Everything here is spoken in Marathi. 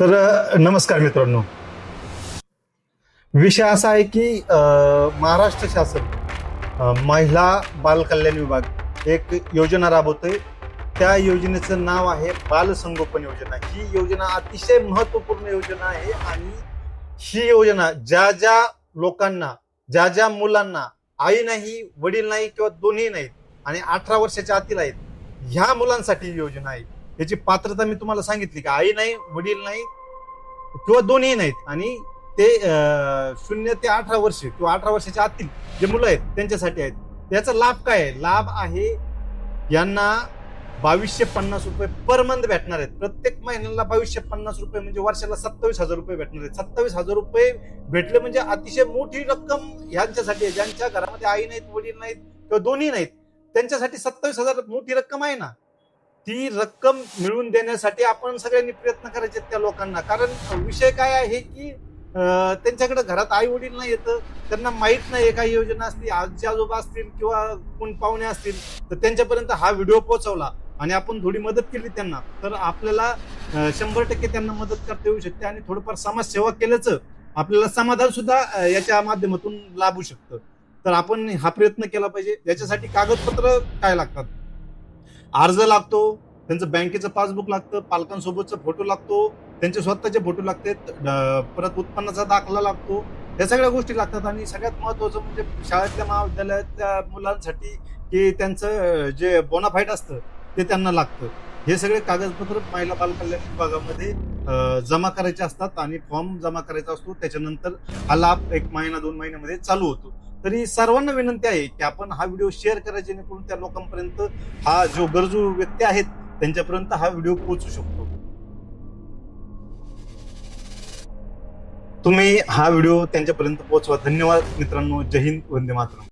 तर नमस्कार मित्रांनो. विषय असा आहे की महाराष्ट्र शासन महिला बालकल्याण विभाग एक योजना राबवतोय. त्या योजनेचं नाव आहे बालसंगोपन योजना. ही योजना अतिशय महत्त्वपूर्ण योजना आहे आणि ही योजना ज्या ज्या लोकांना ज्या ज्या मुलांना आई नाही वडील नाही किंवा दोन्ही नाहीत आणि अठरा वर्षाच्या आतील आहेत ह्या मुलांसाठी योजना आहे. याची पात्रता मी तुम्हाला सांगितली की आई नाही वडील नाही किंवा दोन्ही नाहीत. आणि ते शून्य ते अठरा वर्ष किंवा अठरा वर्षाच्या आतील जे मुलं आहेत त्यांच्यासाठी आहेत. त्याचा लाभ काय आहे? लाभ आहे यांना बावीसशे पन्नास रुपये पर मंथ भेटणार आहेत. प्रत्येक महिन्याला बावीसशे पन्नास रुपये म्हणजे वर्षाला सत्तावीस हजार रुपये भेटणार आहेत. सत्तावीस हजार रुपये भेटले म्हणजे अतिशय मोठी रक्कम ह्यांच्यासाठी आहे. ज्यांच्या घरामध्ये आई नाहीत वडील नाहीत किंवा दोन्ही नाहीत त्यांच्यासाठी सत्तावीस हजार मोठी रक्कम आहे ना. ती रक्कम मिळवून देण्यासाठी आपण सगळ्यांनी प्रयत्न करायचे त्या लोकांना. कारण विषय काय आहे की त्यांच्याकडे घरात आई वडील नाही येतं त्यांना माहीत नाही काही योजना असतील आजी आजोबा असतील किंवा कोण पाहुणे असतील तर त्यांच्यापर्यंत हा व्हिडिओ पोहोचवला आणि आपण थोडी मदत केली त्यांना. तर आपल्याला शंभर टक्के त्यांना मदत करता येऊ शकते आणि थोडंफार समाजसेवा केल्याचं आपल्याला समाधान सुद्धा याच्या माध्यमातून लाभू शकतं. तर आपण हा प्रयत्न केला पाहिजे. याच्यासाठी कागदपत्र काय लागतात? अर्ज लागतो त्यांचं बँकेचं पासबुक लागतं पालकांसोबतचा फोटो लागतो त्यांचे स्वतःचे फोटो लागतात परत उत्पन्नाचा दाखला लागतो. या सगळ्या गोष्टी लागतात आणि सगळ्यात महत्वाचं म्हणजे शाळेतल्या महाविद्यालयातल्या मुलांसाठी की त्यांचं जे बोनाफाईट असतं ते त्यांना लागतं. हे सगळे कागदपत्र महिला बालकल्याण विभागामध्ये जमा करायचे असतात आणि फॉर्म जमा करायचा असतो. त्याच्यानंतर हा लाभ एक महिना दोन महिन्यामध्ये चालू होतो. तरी सर्वांना विनंती आहे की आपण हा व्हिडिओ शेअर करा जेणेकरून त्या लोकांपर्यंत हा जो गरजू व्यक्ती आहेत त्यांच्यापर्यंत हा व्हिडिओ पोहोचू शकतो. तुम्ही हा व्हिडिओ त्यांच्यापर्यंत पोहोचवा. धन्यवाद मित्रांनो. जय हिंद. वंदे मातरम.